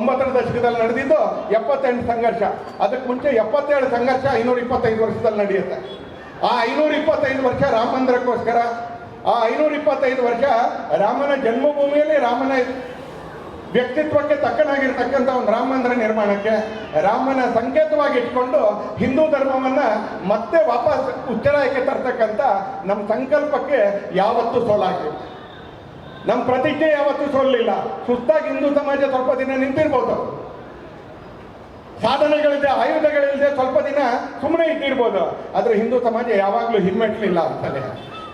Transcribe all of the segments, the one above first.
ತೊಂಬತ್ತರ ದಶಕದಲ್ಲಿ ನಡೆದಿದ್ದು ಎಪ್ಪತ್ತೆಂಟು ಸಂಘರ್ಷ. ಅದಕ್ಕೆ ಮುಂಚೆ ಎಪ್ಪತ್ತೇಳು ಸಂಘರ್ಷ ಐನೂರ ಇಪ್ಪತ್ತೈದು ವರ್ಷದಲ್ಲಿ ನಡೆಯುತ್ತೆ. ಆ ಐನೂರ ಇಪ್ಪತ್ತೈದು ವರ್ಷ ರಾಮ ಮಂದಿರಕ್ಕೋಸ್ಕರ, ಆ ಐನೂರ ಇಪ್ಪತ್ತೈದು ವರ್ಷ ರಾಮನ ಜನ್ಮಭೂಮಿಯಲ್ಲಿ ರಾಮನ ವ್ಯಕ್ತಿತ್ವಕ್ಕೆ ತಕ್ಕನಾಗಿರ್ತಕ್ಕಂಥ ಒಂದು ರಾಮ ಮಂದಿರ ನಿರ್ಮಾಣಕ್ಕೆ ರಾಮನ ಸಂಕೇತವಾಗಿ ಇಟ್ಕೊಂಡು ಹಿಂದೂ ಧರ್ಮವನ್ನು ಮತ್ತೆ ವಾಪಸ್ ಉಚ್ಚರಾಯಕ್ಕೆ ತರ್ತಕ್ಕಂಥ ನಮ್ಮ ಸಂಕಲ್ಪಕ್ಕೆ ಯಾವತ್ತೂ ಸೋಲಾಗಿಲ್ಲ. ನಮ್ಮ ಪ್ರತಿಜ್ಞೆ ಯಾವತ್ತೂ ಸೋಲಿಲ್ಲ. ಸುಸ್ತಾಗಿ ಹಿಂದೂ ಸಮಾಜ ಸ್ವಲ್ಪ ದಿನ ನಿಂತಿರ್ಬೋದು. ಸಾಧನೆಗಳಿದೆ ಆಯುಧಗಳಿಲ್ಲದೆ ಸ್ವಲ್ಪ ದಿನ ಸುಮ್ಮನೆ ಇದ್ದಿರ್ಬೋದು. ಆದರೆ ಹಿಂದೂ ಸಮಾಜ ಯಾವಾಗಲೂ ಹಿಮ್ಮೆಟ್ಟಲಿಲ್ಲ ಅಂತಲೇ.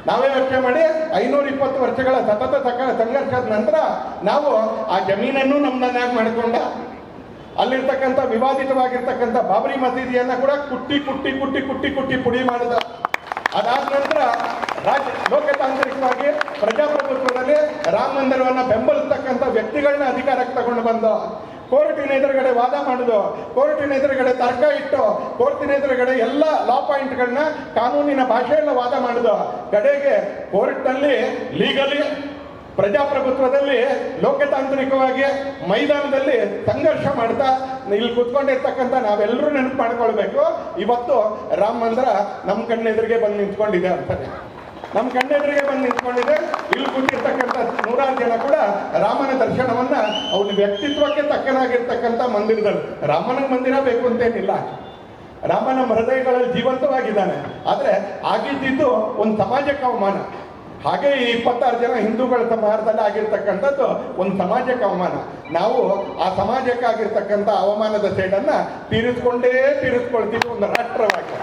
ನಾವೇ ಯೋಚನೆ ಮಾಡಿ ಐನೂರ ಇಪ್ಪತ್ತು ವರ್ಷಗಳ ಸತತ ಸಕ ಸಂಘರ್ಷದ ನಂತರ ನಾವು ಆ ಜಮೀನನ್ನು ನಮ್ಮನ್ನಾಗಿ ಮಾಡಿಕೊಂಡ, ಅಲ್ಲಿರ್ತಕ್ಕಂಥ ವಿವಾದಿತವಾಗಿರ್ತಕ್ಕಂಥ ಬಾಬರಿ ಮಸೀದಿಯನ್ನ ಕೂಡ ಕುಟ್ಟಿ ಕುಟ್ಟಿ ಕುಟ್ಟಿ ಕುಟ್ಟಿ ಕುಟ್ಟಿ ಪುಡಿ ಮಾಡಿದ. ಅದಾದ ನಂತರ ರಾಜ್ಯ ಲೋಕತಾಂತ್ರಿಕವಾಗಿ ಪ್ರಜಾಪ್ರಭುತ್ವದಲ್ಲಿ ರಾಮ ಮಂದಿರವನ್ನು ಬೆಂಬಲಿಸ್ತಕ್ಕಂಥ ವ್ಯಕ್ತಿಗಳನ್ನ ಅಧಿಕಾರಕ್ಕೆ ತಗೊಂಡು ಬಂದು ಕೋರ್ಟಿನ ಎದುರುಗಡೆ ವಾದ ಮಾಡುದು, ಕೋರ್ಟಿನ ಎದುರುಗಡೆ ತರ್ಕ ಇಟ್ಟು, ಕೋರ್ಟಿನ ಎದುರುಗಡೆ ಎಲ್ಲ ಲಾ ಪಾಯಿಂಟ್ಗಳನ್ನ ಕಾನೂನಿನ ಭಾಷೆಯಲ್ಲ ವಾದ ಮಾಡುದು. ಕಡೆಗೆ ಕೋರ್ಟ್ನಲ್ಲಿ ಲೀಗಲಿ ಪ್ರಜಾಪ್ರಭುತ್ವದಲ್ಲಿ ಲೋಕತಾಂತ್ರಿಕವಾಗಿ ಮೈದಾನದಲ್ಲಿ ಸಂಘರ್ಷ ಮಾಡ್ತಾ ಇಲ್ಲಿ ಕುತ್ಕೊಂಡಿರ್ತಕ್ಕಂಥ ನಾವೆಲ್ಲರೂ ನೆನಪು ಮಾಡ್ಕೊಳ್ಬೇಕು. ಇವತ್ತು ರಾಮ ಮಂದಿರ ನಮ್ಮ ಕಣ್ಣೆದುರಿಗೆ ಬಂದು ನಿಂತ್ಕೊಂಡಿದೆ ಅಂತಾನೆ. ನಮ್ಮ ಕಣ್ಣೆದುರಿಗೆ ಬಂದು ನಿಂತ್ಕೊಂಡಿದೆ. ಇಲ್ಲಿ ಕೂತಿರ್ತಕ್ಕಂಥ ನೂರಾರು ಜನ ಕೂಡ ರಾಮನ ದರ್ಶನವನ್ನ ಅವನ ವ್ಯಕ್ತಿತ್ವಕ್ಕೆ ತಕ್ಕನಾಗಿರ್ತಕ್ಕಂಥ ಮಂದಿರಗಳು ರಾಮನ ಮಂದಿರ ಬೇಕು ಅಂತೇನಿಲ್ಲ. ರಾಮನ ಹೃದಯಗಳಲ್ಲಿ ಜೀವಂತವಾಗಿದ್ದಾನೆ. ಆದರೆ ಆಗಿದ್ದಿದ್ದು ಒಂದು ಸಮಾಜಕ್ಕೆ ಅವಮಾನ ಹಾಗೆ ಈ ಇಪ್ಪತ್ತಾರು ಜನ ಹಿಂದೂಗಳ ಸಮಾಜದಲ್ಲಿ ಆಗಿರ್ತಕ್ಕಂಥದ್ದು ಒಂದು ಸಮಾಜಕ್ಕೆ ಅವಮಾನ ನಾವು ಆ ಸಮಾಜಕ್ಕಾಗಿರ್ತಕ್ಕಂಥ ಅವಮಾನದ ಸೇಡನ್ನ ತೀರಿಸ್ಕೊಂಡೇ ತೀರಿಸ್ಕೊಳ್ತೀವಿ ಒಂದು ರಾಷ್ಟ್ರವಾಗಿ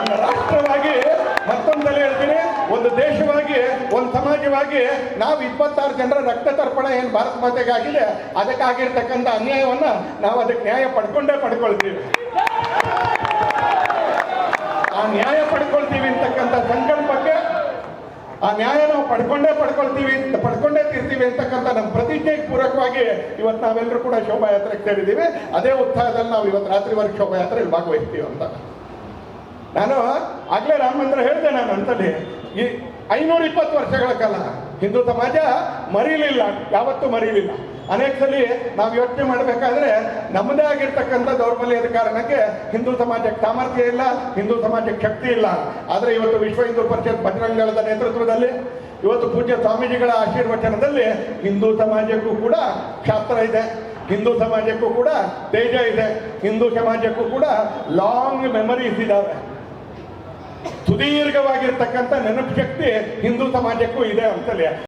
ಒಂದು ರಾಷ್ಟ್ರವಾಗಿ ಮತ್ತೊಂದಲೇ ಹೇಳ್ತೀನಿ ಒಂದು ದೇಶವಾಗಿ ಒಂದು ಸಮಾಜವಾಗಿ ನಾವು ಇಪ್ಪತ್ತಾರು ಜನರ ರಕ್ತ ತರ್ಪಣ ಏನು ಭಾರತ ಮಾತೆಗಾಗಿದೆ ಅದಕ್ಕಾಗಿರ್ತಕ್ಕಂಥ ಅನ್ಯಾಯವನ್ನು ನಾವು ಅದಕ್ಕೆ ನ್ಯಾಯ ಪಡ್ಕೊಂಡೇ ಪಡ್ಕೊಳ್ತೀವಿ. ಆ ನ್ಯಾಯ ಪಡ್ಕೊಳ್ತೀವಿ ಅಂತಕ್ಕಂಥ ಸಂಕಲ್ಪಕ್ಕೆ ಆ ನ್ಯಾಯ ನಾವು ಪಡ್ಕೊಂಡೇ ಪಡ್ಕೊಳ್ತೀವಿ ಅಂತ ಪಡ್ಕೊಂಡೇ ತೀರ್ತೀವಿ ಅಂತಕ್ಕಂಥ ನಮ್ಮ ಪ್ರತಿಜ್ಞೆಗೆ ಪೂರಕವಾಗಿ ಇವತ್ತು ನಾವೆಲ್ಲರೂ ಕೂಡ ಶೋಭಾಯಾತ್ರೆಗೆ ಸೇರಿದ್ದೀವಿ. ಅದೇ ಉತ್ಸಾಹದಲ್ಲಿ ನಾವು ಇವತ್ತು ರಾತ್ರಿವರೆಗೆ ಶೋಭಾಯಾತ್ರೆಯಲ್ಲಿ ಭಾಗವಹಿಸ್ತೀವಿ ಅಂತ. ನಾನು ಆಗಲೇ ರಾಮ ಮಂದಿರ ಹೇಳಿದೆ ನಾನು ಅಂತಲ್ಲಿ. ಈ ಐನೂರ ಇಪ್ಪತ್ತು ವರ್ಷಗಳ ಕಾಲ ಹಿಂದೂ ಸಮಾಜ ಮರೀಲಿಲ್ಲ, ಯಾವತ್ತೂ ಮರೀಲಿಲ್ಲ. ಅನೇಕ ಸಲ ನಾವು ಯೋಚನೆ ಮಾಡಬೇಕಾದ್ರೆ ನಮ್ಮದೇ ಆಗಿರ್ತಕ್ಕಂಥ ದೌರ್ಬಲ್ಯದ ಕಾರಣಕ್ಕೆ ಹಿಂದೂ ಸಮಾಜಕ್ಕೆ ಸಾಮರ್ಥ್ಯ ಇಲ್ಲ, ಹಿಂದೂ ಸಮಾಜಕ್ಕೆ ಶಕ್ತಿ ಇಲ್ಲ. ಆದರೆ ಇವತ್ತು ವಿಶ್ವ ಹಿಂದೂ ಪರಿಷತ್ ಬಜರಂಗದಳದ ನೇತೃತ್ವದಲ್ಲಿ, ಇವತ್ತು ಪೂಜ್ಯ ಸ್ವಾಮೀಜಿಗಳ ಆಶೀರ್ವಚನದಲ್ಲಿ ಹಿಂದೂ ಸಮಾಜಕ್ಕೂ ಕೂಡ ಶಾಸ್ತ್ರ ಇದೆ. ಹಿಂದೂ ಸಮಾಜಕ್ಕೂ ಕೂಡ ತೇಜ ಇದೆ. ಹಿಂದೂ ಸಮಾಜಕ್ಕೂ ಕೂಡ ಲಾಂಗ್ ಮೆಮರೀಸ್ ಇದ್ದಾವೆ ಸುದೀರ್ಘವಾಗಿರ್ತಕ್ಕಂಥ ನೆನಪು ಶಕ್ತಿ ಹಿಂದೂ ಸಮಾಜಕ್ಕೂ ಇದೆ ಅಂತಲೇ